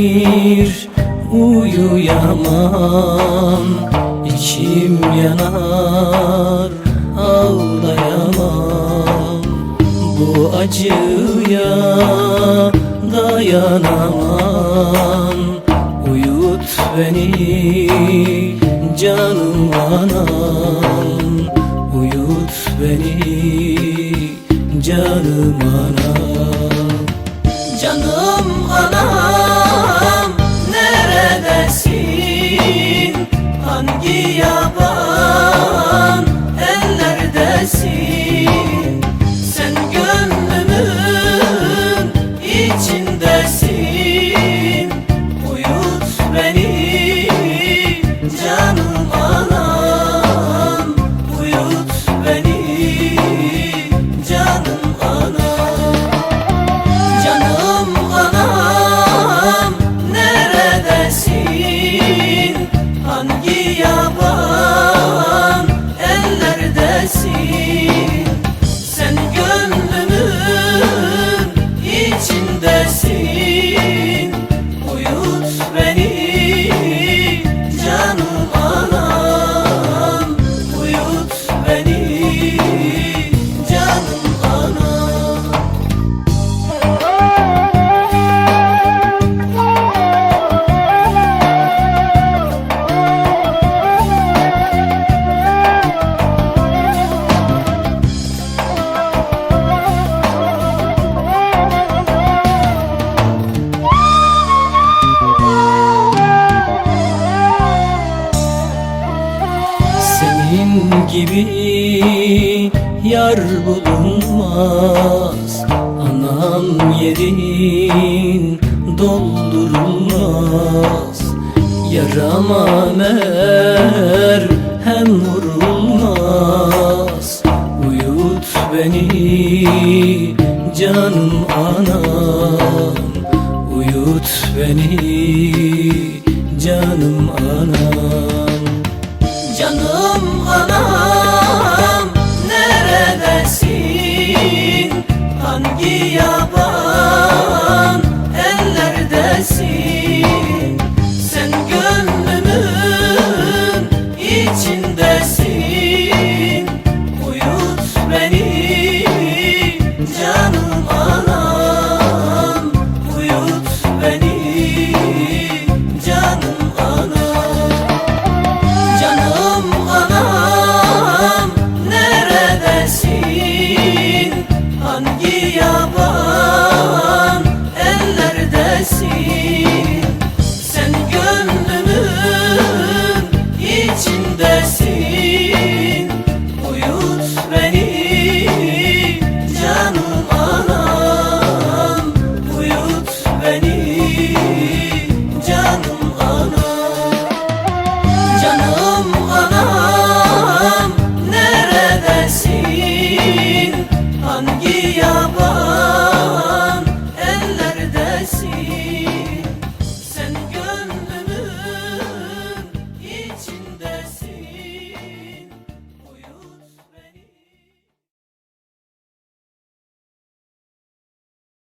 Gelir uyuyamam. İçim yanar ağlayamam. Bu acıya dayanamam. Uyut beni canım anam Uyut beni canım anam Canım anam Hangi Senin gibi yar bulunmaz. Anam yerin doldurulmaz. Yarama mer hem vurulmaz. Uyut beni canım anam. Uyut beni canım anam Hangi yaban ellerdesin? Hangi yaban